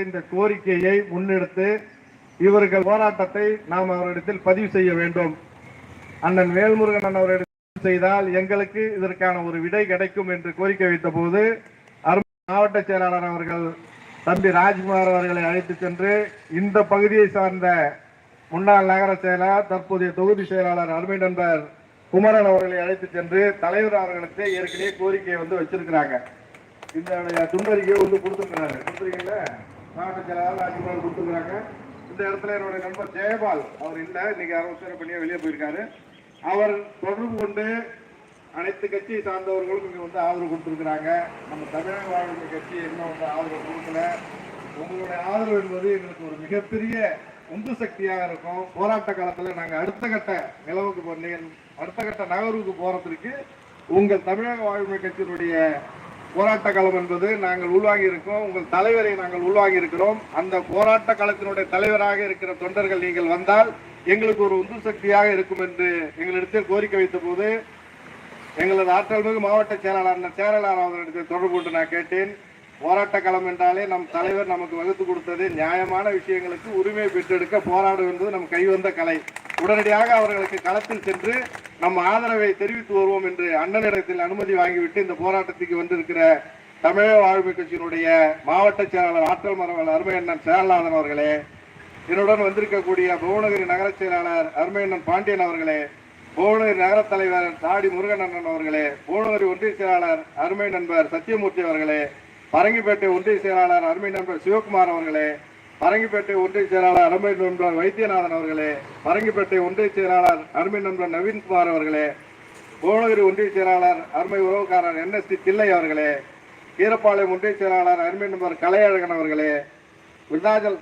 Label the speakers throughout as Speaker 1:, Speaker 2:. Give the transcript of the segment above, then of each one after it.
Speaker 1: இந்த கோரிக்கையை முன்னெடுத்து இவர்கள் போராட்டத்தை நாம் அவரிடத்தில் பதிவு செய்ய வேண்டும். அண்ணன் வேல்முருகன் அண்ணன் அவரிடத்தில் செய்தால் எங்களுக்கு இதற்கான ஒரு விடை கிடைக்கும் என்று கோரிக்கை வைத்த போது மாவட்ட செயலாளர் அவர்கள் தம்பி ராஜ்குமார் அவர்களை அழைத்து சென்று இந்த பகுதியை சார்ந்த முன்னாள் நகர செயலாளர் தற்போதைய தொகுதி செயலாளர் அருமை நண்பர் குமரன் அவர்களை அழைத்து சென்று தலைவர் அவர்களுக்கு ஏற்கனவே கோரிக்கையை வந்து வச்சிருக்கிறாங்க. இந்த துண்டறிக்கையை வந்து கொடுத்துருக்கிறாரு. கொடுத்துருக்கீங்களா? மாவட்ட செயலாளர் ராஜ்குமார் கொடுத்துருக்காங்க. இந்த இடத்துல என்னுடைய நண்பர் ஜெயபால் அவர் இல்லை. இன்னைக்கு அரசு பண்ணியா வெளியே போயிருக்காரு. அவர் தொடர்பு கொண்டு அனைத்து கட்சியை சார்ந்தவர்களும் இங்கே வந்து ஆதரவு கொடுத்துருக்குறாங்க. நம்ம தமிழக வாழ்க்கை கட்சி இன்னும் வந்து ஆதரவு கொடுக்கல. உங்களுடைய ஆதரவு என்பது எங்களுக்கு ஒரு மிகப்பெரிய உந்து சக்தியாக இருக்கும். போராட்ட காலத்தில் நாங்கள் அடுத்த கட்ட நிலவுக்கு போ- அடுத்த கட்ட நகர்வுக்கு போகிறதுக்கு உங்கள் தமிழக வாழ்வுரிமை கட்சியினுடைய போராட்ட களம் என்பது நாங்கள் உள்வாங்கி இருக்கோம் உங்கள் தலைவரை நாங்கள் உள்வாங்கி இருக்கிறோம். அந்த போராட்ட களத்தினுடைய தலைவராக இருக்கிற தொண்டர்கள் நீங்கள் வந்தால் எங்களுக்கு ஒரு உந்து சக்தியாக இருக்கும் என்று எங்களிடத்தில் கோரிக்கை வைத்த போது எங்களது ஆற்றல் மிகு மாவட்ட செயலாளர் செயலாளர் அவர்களிடத்தில் தொடர்பு கொண்டு நான் கேட்டேன். போராட்ட களம் என்றாலே நம் தலைவர் நமக்கு வகுத்து கொடுத்தது நியாயமான விஷயங்களுக்கு உரிமை பெற்றெடுக்க போராடும் என்பது நம் கைவந்த கலை. உடனடியாக அவர்களுக்கு களத்தில் சென்று நம் ஆதரவை தெரிவித்து வருவோம் என்று அண்ணனிடத்தில் அனுமதி வாங்கிவிட்டு இந்த போராட்டத்துக்கு வந்திருக்கிற தமிழக வாழ்வு கட்சியினுடைய மாவட்ட செயலாளர் ஆற்றல் மரவல் அருமையண்ணன் சேரலாதன் அவர்களே என்னுடன் வந்திருக்கக்கூடிய புவனகிரி நகர செயலாளர் அருமையண்ணன் பாண்டியன் அவர்களே புவனகிரி நகர தலைவர் தாடி முருகன் அண்ணன் அவர்களே புவனகிரி ஒன்றிய செயலாளர் அருமை நண்பர் சத்தியமூர்த்தி அவர்களே பரங்கிப்பேட்டை ஒன்றிய செயலாளர் அருமை நண்பர் சிவகுமார் அவர்களே பரங்கிப்பேட்டை ஒன்றிய செயலாளர் அருமை நண்பர் வைத்தியநாதன் அவர்களே பரங்கிப்பேட்டை ஒன்றிய செயலாளர் அருமை நண்பர் நவீன்குமார் அவர்களே புவனகிரி ஒன்றிய செயலாளர் அருமை உறவுக்காரர் என் எஸ் தில்லை அவர்களே கீரப்பாளையம் ஒன்றிய செயலாளர் அருமை நண்பர் கலையழகன் அவர்களே விருதாச்சல்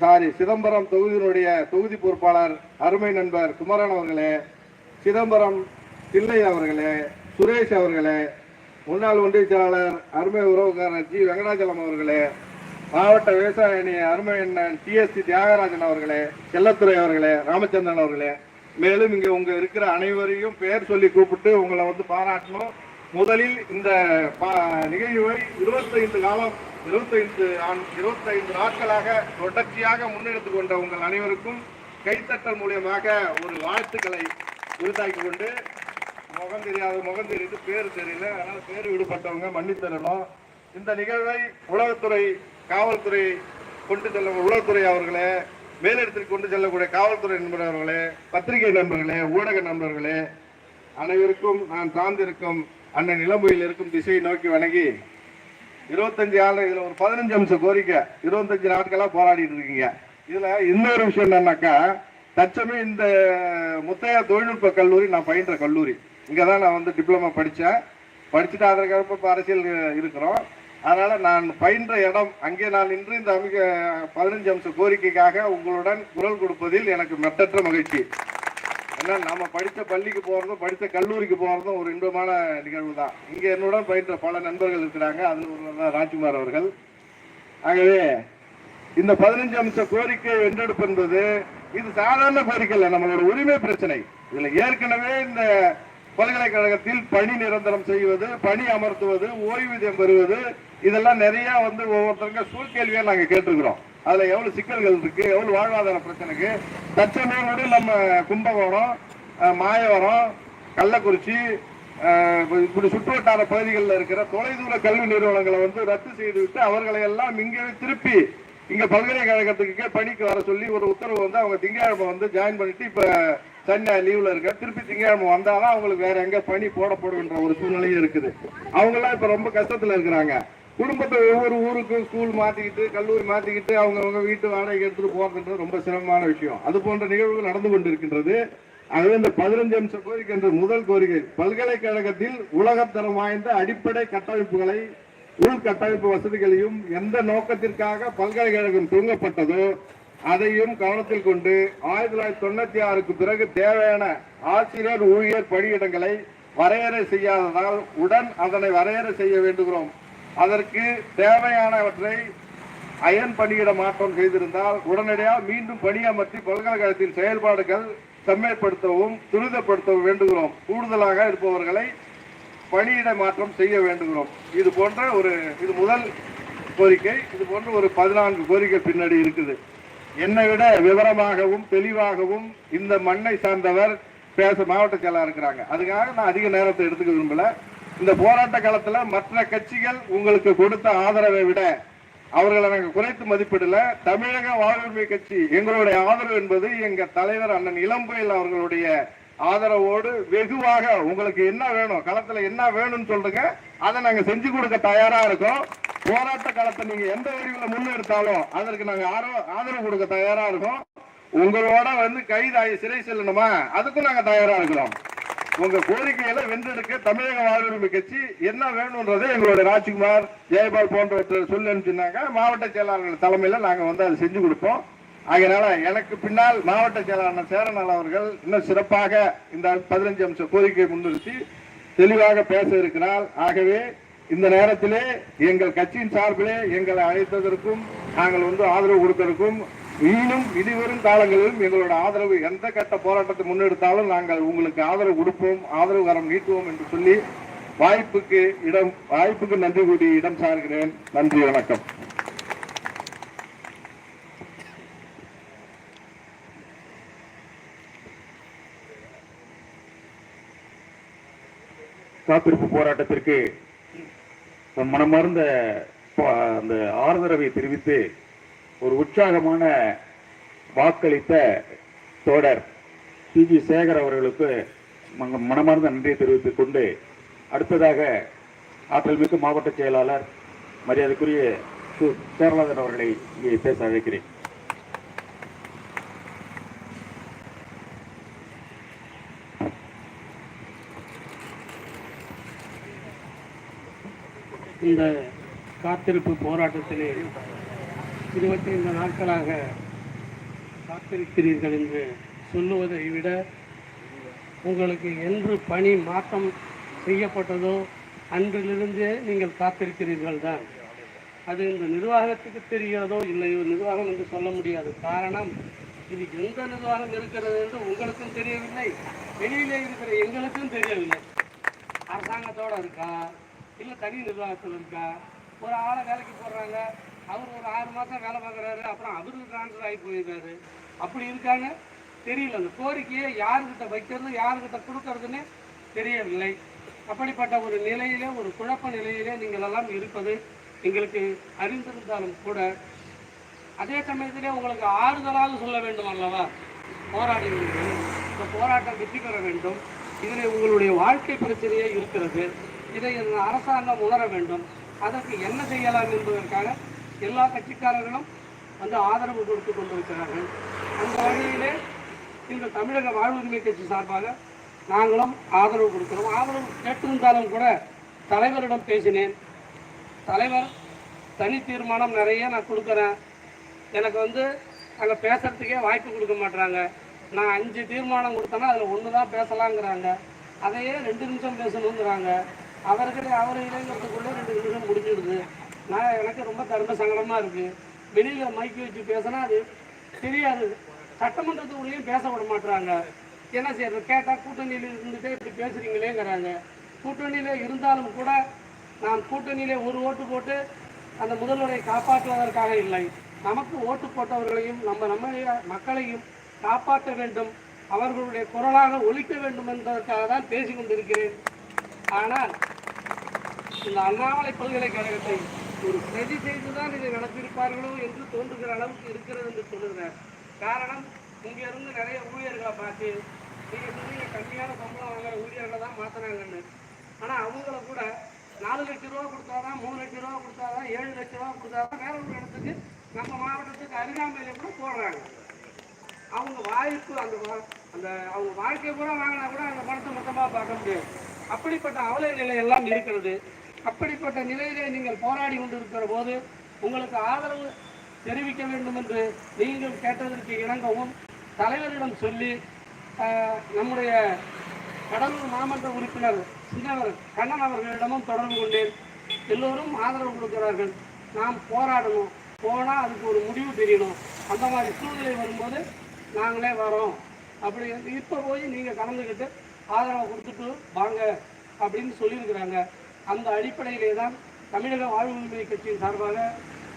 Speaker 1: சாரி சிதம்பரம் தொகுதியினுடைய தொகுதி பொறுப்பாளர் அருமை நண்பர் குமரன் அவர்களே சிதம்பரம் தில்லை அவர்களே சுரேஷ் அவர்களே முன்னாள் ஒன்றிய செயலாளர் அருமை உறவுக்காரர் ஜி வெங்கடாச்சலம் அவர்களே மாவட்ட விவசாய அணி அருமை அண்ணன் டிஎஸ்சி தியாகராஜன் அவர்களே செல்லத்துறை அவர்களே ராமச்சந்திரன் அவர்களே மேலும் இங்கே உங்க இருக்கிற அனைவரையும் பெயர் சொல்லி கூப்பிட்டு உங்களை வந்து பாராட்டணும். முதலில் இந்த பா- நிகழ்வை இருபத்தைந்து காலம் இருபத்தைந்து ஆண்- இருபத்தைந்து நாட்களாக தொடர்ச்சியாக முன்னெடுத்து கொண்ட உங்கள் அனைவருக்கும் கைத்தட்டல் மூலியமாக ஒரு வாழ்த்துக்களை உறுதாக்கி கொண்டு முகம் தெரியாத முகம் தெரியுது பேர் தெரியல அதனால பேர் விடுபட்டவங்க மன்னித்தரணும் இந்த நிகழ்வை உலகத்துறை காவல்துறை கொண்டு செல்ல உளவுத்துறை அவர்களே மேலிடத்திற்கு கொண்டு செல்லக்கூடிய காவல்துறை நண்பர்களே பத்திரிகை நண்பர்களே ஊடக நண்பர்களே அனைவருக்கும் நான் சார்ந்திருக்கும் அண்ணன் இளம்புயில் இருக்கும் திசையை நோக்கி வணங்கி இருபத்தஞ்சு ஆள் இதில் ஒரு பதினஞ்சு அம்சம் கோரிக்கை இருபத்தஞ்சு நாட்களாக போராடிட்டு இருக்கீங்க. இதில் இன்னொரு விஷயம் என்னன்னாக்கா தற்சமயம் இந்த முத்தையா தொழில்நுட்ப கல்லூரி நான் பயின்ற கல்லூரி. இங்கே தான் நான் வந்து டிப்ளமா படித்தேன் படிச்சுட்டு அதற்கப்புறம் இப்போ அரசியல் இருக்கிறோம். அதனால் நான் பயின்ற இடம் அங்கே நான் இன்று இந்த அமிக பதினஞ்சு அம்ச கோரிக்கைக்காக உங்களுடன் குரல் கொடுப்பதில் எனக்கு மெட்டற்ற மகிழ்ச்சி. ஏன்னா நாம் படித்த பள்ளிக்கு போகிறதும் படித்த கல்லூரிக்கு போகிறதும் ஒரு இன்பமான நிகழ்வு தான் இங்கே என்னுடன் பயின்ற பல நண்பர்கள் இருக்கிறாங்க. அதில் ஒருவர் தான் ராஜ்குமார் அவர்கள். ஆகவே இந்த பதினஞ்சு அம்ச கோரிக்கை வென்றெடுப்பு என்பது இது சாதாரண கோரிக்கை இல்லை நம்மளோட உரிமை பிரச்சனை. இதில் ஏற்கனவே இந்த பல்கலைக்கழகத்தில் பணி நிரந்தரம் செய்வது பணி அமர்த்துவது ஓய்வூதியம் பெறுவது இதெல்லாம் நிறைய வந்து ஒவ்வொருத்தருங்க சூழ்கேள்வியா நாங்க கேட்டிருக்கிறோம். அதுல எவ்வளவு சிக்கல்கள் இருக்கு எவ்வளவு வாழ்வாதார பிரச்சனைக்கு? தற்சமயம் நம்ம கும்பகோணம் மாயவரம் கள்ளக்குறிச்சி இப்படி சுற்றுவட்டார பகுதிகளில் இருக்கிற தொலைதூர கல்வி நிறுவனங்களை வந்து ரத்து செய்துவிட்டு அவர்களை எல்லாம் இங்கே திருப்பி இங்க பல்கலைக்கழகத்துக்கு பணிக்கு வர சொல்லி ஒரு உத்தரவு வந்து அவங்க திங்கட்கிழமை வந்து ஜாயின் பண்ணிட்டு இப்ப சனி லீவ்ல இருக்க திருப்பி திங்கட்கிழமை வந்தாதான் அவங்களுக்கு வேற எங்க பணி போடப்படுகின்ற ஒரு சூழ்நிலையும் இருக்குது. அவங்க எல்லாம் இப்ப ரொம்ப கஷ்டத்துல இருக்கிறாங்க. குடும்பத்தை ஒவ்வொரு ஊருக்கும் ஸ்கூல் மாத்திக்கிட்டு கல்லூரி மாத்திக்கிட்டு அவங்க அவங்க வீட்டு வாடகை எடுத்துட்டு போறதுன்றது ரொம்ப சிரமமான விஷயம். அது போன்ற நிகழ்வுகள் நடந்து கொண்டிருக்கின்றது. ஆகவே இந்த பதினஞ்சு அம்ச கோரிக்கை என்ற முதல் கோரிக்கை பல்கலைக்கழகத்தில் உலகத்தரம் வாய்ந்த அடிப்படை கட்டமைப்புகளை உள்கட்டமைப்பு வசதிகளையும் எந்த நோக்கத்திற்காக பல்கலைக்கழகம் துவங்கப்பட்டதோ அதையும் கவனத்தில் கொண்டு ஆயிரத்தி தொள்ளாயிரத்தி தொண்ணூத்தி ஆறுக்கு பிறகு தேவையான ஆசிரியர் ஊழியர் பணியிடங்களை வரையறை செய்யாததால் உடன் அதனை வரையறை செய்ய வேண்டுகிறோம். அதற்கு தேவையானவற்றை அயன் பணியிட மாற்றம் செய்திருந்தால் உடனடியாக மீண்டும் பணியமர்த்தி பல்கலைக்கழகத்தின் செயல்பாடுகள் செம்மைப்படுத்தவும் துரிதப்படுத்தவும் வேண்டுகிறோம். கூடுதலாக இருப்பவர்களை பணியிட மாற்றம் செய்ய வேண்டுகிறோம். இது போன்ற ஒரு இது முதல் கோரிக்கை. இது போன்ற ஒரு பதினான்கு கோரிக்கை பின்னாடி இருக்குது. என்னை விட விவரமாகவும் தெளிவாகவும் இந்த மண்ணை சார்ந்தவர் பேச மாவட்ட செயலாளர் இருக்கிறாங்க. அதுக்காக நான் அதிக நேரத்தை எடுத்துக்க விரும்பல. இந்த போராட்ட காலத்துல மற்ற கட்சிகள் உங்களுக்கு கொடுத்த ஆதரவை விட அவர்களை நாங்கள் குறைத்து மதிப்பிடல. தமிழக வாழ்வுரிமை கட்சி எங்களுடைய ஆதரவு என்பது எங்க தலைவர் அண்ணன் இளம்புயல் அவர்களுடைய ஆதரவோடு வெகுவாக உங்களுக்கு என்ன வேணும் களத்துல என்ன வேணும்னு சொல்லுங்க. அதை நாங்க செஞ்சு கொடுக்க தயாரா இருக்கோம். போராட்ட காலத்தை நீங்க எந்த வரிகளை முன்னெடுத்தாலும் அதற்கு நாங்க ஆதரவு ஆதரவு கொடுக்க தயாரா இருக்கோம். உங்களோட வந்து கைதாகி சிறை செல்லணுமா? அதுக்கும் நாங்க தயாரா இருக்கிறோம். உங்க கோரிக்கைகளை வென்றெடுக்க தமிழக வாழ்வுரிமை கட்சி என்ன வேணும்ன்றதை எங்களுடைய ராஜ்குமார் ஜெயபால் போன்றவற்றை சொல்லி அனுப்பிச்சிருந்தாங்க. மாவட்ட செயலாளர்கள் தலைமையில நாங்க வந்து அதை செஞ்சு கொடுப்போம். ஆகையினால எனக்கு பின்னால் மாவட்ட செயலாளர் சேரநாள் அவர்கள் இன்னும் சிறப்பாக இந்த பதினஞ்சு அம்ச கோரிக்கையை முன்னிறுத்தி தெளிவாக பேச இருக்கிறார். ஆகவே இந்த நேரத்திலே எங்கள் கட்சியின் சார்பிலே எங்களை அழைத்ததற்கும் நாங்கள் வந்து ஆதரவு கொடுத்ததற்கும் இன்னும் இனிவரும் காலங்களிலும் எங்களோட ஆதரவு எந்த கட்ட போராட்டத்தை முன்னெடுத்தாலும் நாங்கள் உங்களுக்கு ஆதரவு கொடுப்போம் ஆதரவு கரம் நீட்டுவோம் என்று சொல்லி வாய்ப்புக்கு இடம் வாய்ப்புக்கு நன்றி கூடி இடம் சார்கிறேன். நன்றி வணக்கம்.
Speaker 2: காத்திருப்பு போராட்டத்திற்கு மனமார்ந்த அந்த ஆதரவை தெரிவித்து ஒரு உற்சாகமான வாக்களித்த தோடர் சி ஜி. சேகர் அவர்களுக்கு மனமார்ந்த நன்றியை தெரிவித்துக் கொண்டு அடுத்ததாக ஆற்றல் மிக்க மாவட்ட செயலாளர் மரியாதைக்குரிய சு சேரலாதன் அவர்களை இங்கே பேச அழைக்கிறேன்.
Speaker 3: இந்த காத்திருப்பு போராட்டத்திலே இருபத்தைந்து நாட்களாக காத்திருக்கிறீர்கள் என்று சொல்லுவதை விட உங்களுக்கு என்று பணி மாற்றம் செய்யப்பட்டதோ அன்றிலிருந்தே நீங்கள் காத்திருக்கிறீர்கள் தான் அது இந்த நிர்வாகத்துக்கு தெரிகிறதோ இல்லையோ நிர்வாகம் என்று சொல்ல முடியாது. காரணம் இது எந்த நிர்வாகம் இருக்கிறது என்று உங்களுக்கும் தெரியவில்லை. வெளியிலே இருக்கிற எங்களுக்கும் தெரியவில்லை. அரசாங்கத்தோடு இருக்கா? இல்லை தனி நிர்வாகத்தில் இருக்கா? ஒரு ஆளை வேலைக்கு போடுறாங்க. அவர் ஒரு ஆறு மாதம் வேலை பார்க்குறாரு. அப்புறம் அவருக்கு ட்ரான்ஸ்ஃபர் ஆகி போயிருக்காரு. அப்படி இருக்காங்க? தெரியல. அந்த கோரிக்கையை யாருக்கிட்ட வைக்கிறது யாருக்கிட்ட கொடுக்கறதுன்னு தெரியவில்லை. அப்படிப்பட்ட ஒரு நிலையிலே ஒரு குழப்ப நிலையிலே நீங்கள் எல்லாம் இருப்பது எங்களுக்கு அறிந்திருந்தாலும் கூட அதே சமயத்திலே உங்களுக்கு ஆறுதலாக சொல்ல வேண்டும் அல்லவா? போராடுகிறீர்கள் இந்த போராட்டம் வெற்றி பெற வேண்டும். இதில் உங்களுடைய வாழ்க்கை பிரச்சனையே இருக்கிறது. இதை அரசாங்கம் உணர வேண்டும். அதற்கு என்ன செய்யலாம் என்பதற்காக எல்லா கட்சிக்காரர்களும் வந்து ஆதரவு கொடுத்து கொண்டிருக்கிறார்கள். அந்த வகையிலே இன்று தமிழக வாழ்வுரிமை கட்சி சார்பாக நாங்களும் ஆதரவு கொடுக்கிறோம். ஆதரவு கேட்டிருந்தாலும் கூட தலைவரிடம் பேசினேன். தலைவர் தனி தீர்மானம் நிறைய நான் கொடுக்குறேன். எனக்கு வந்து அங்கே பேசுகிறதுக்கே வாய்ப்பு கொடுக்க மாட்டுறாங்க நான் அஞ்சு தீர்மானம் கொடுத்தேன்னா அதில் ஒன்று தான் பேசலாங்கிறாங்க. அதையே ரெண்டு நிமிஷம் பேசணுங்கிறாங்க. அவர்களே அவர் இளைஞர்களுக்குள்ளே ரெண்டு நிமிஷம் முடிஞ்சிடுது. நான் எனக்கு ரொம்ப தர்ம சங்கடமாக இருக்குது வெளியில் மைக்கு வச்சு பேசினா அது தெரியாது. சட்டமன்றத்துக்குள்ளேயும் பேச விட மாட்டுறாங்க என்ன செய்யறது கேட்டால் கூட்டணியில் இருந்துகிட்டே இப்படி பேசுகிறீங்களேங்கிறாங்க கூட்டணியில் இருந்தாலும் கூட நாம் கூட்டணியிலே ஒரு ஓட்டு போட்டு அந்த முதல்வரை காப்பாற்றுவதற்காக இல்லை. நமக்கு ஓட்டு போட்டவர்களையும் நம்ம நம்ம மக்களையும் காப்பாற்ற வேண்டும். அவர்களுடைய குரலாக ஒழிக்க வேண்டும் என்பதற்காக தான் பேசிக் கொண்டிருக்கிறேன் ஆனால் இந்த அண்ணாமலை பல்கலைக்கழகத்தை ஒரு பிரதி செய்துதான் இதை நடத்தியிருப்பார்களோ என்று தோன்றுகிற அளவுக்கு இருக்கிறது என்று சொல்லுகிறேன் காரணம் இங்கே இருந்து நிறைய ஊழியர்களை பார்த்து நீங்க சொன்னீங்க கம்மியான சம்பளம் வாங்குற ஊழியர்களை தான் மாத்தினாங்கன்னு. ஆனா அவங்கள கூட நாலு லட்ச ரூபா கொடுத்தாதான் மூணு லட்ச ரூபா கொடுத்தாதான் ஏழு லட்ச ரூபா கொடுத்தாதான் வேற ஒரு இடத்துக்கு நம்ம மாவட்டத்துக்கு அருகாமையில கூட போடுறாங்க. அவங்க வாய்ப்பு அந்த வா- அந்த அவங்க வாழ்க்கையை பூரா வாங்கினா கூட அந்த பணத்தை மொத்தமாக பார்க்க முடியாது. அப்படிப்பட்ட அவல நிலை எல்லாம் இருக்கிறது. அப்படிப்பட்ட நிலையிலே நீங்கள் போராடி கொண்டிருக்கிற போது உங்களுக்கு ஆதரவு தெரிவிக்க வேண்டும் என்று நீங்கள் கேட்டதற்கு இணங்கவும் தலைவரிடம் சொல்லி நம்முடைய கடலூர் மாமன்ற உறுப்பினர் சின்னவர் கண்ணன் அவர்களிடமும் தொடர்பு கொண்டேன். எல்லோரும் ஆதரவு கொடுக்கிறார்கள். நாம் போராடணும். போனால் அதுக்கு ஒரு முடிவு தெரியணும். அந்த மாதிரி சூழ்நிலை வரும்போது நாங்களே வரோம். அப்படி இப்போ போய் நீங்கள் கலந்துக்கிட்டு ஆதரவை கொடுத்துட்டு வாங்க அப்படின்னு சொல்லியிருக்கிறாங்க. அந்த அடிப்படையிலே தான் தமிழக வாழ்வு உரிமை கட்சியின் சார்பாக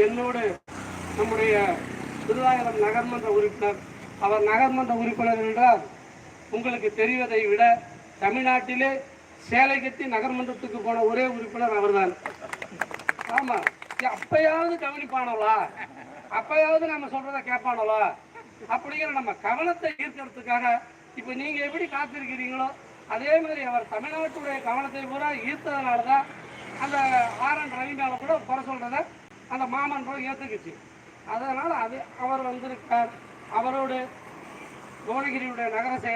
Speaker 3: என்னோடு நம்முடைய திருவாயலம் நகர்மன்ற உறுப்பினர் அவர் நகர்மன்ற உறுப்பினர் என்றால் உங்களுக்கு தெரிவதை விட தமிழ்நாட்டிலே சேலை கட்டி நகர்மன்றத்துக்கு போன ஒரே உறுப்பினர் அவர்தான். ஆமா. அப்பயாவது கவனிப்பானோலா? அப்பயாவது நம்ம சொல்றத கேட்பானோலா அப்படிங்கிற நம்ம கவனத்தை ஈர்க்கிறதுக்காக இப்ப நீங்க எப்படி காத்திருக்கிறீங்களோ அதே மாதிரி அவர் தமிழ்நாட்டுடைய கவனத்தை பூரா ஈர்த்ததுனால தான் அந்த ஆர் என் ரவி மேல கூட குறை சொல்றத அந்த மாமன்றம் ஏற்றுக்குச்சு அதனால் அது அவர் வந்திருக்கார். அவரோடு புவனகிரியுடைய நகர செயல்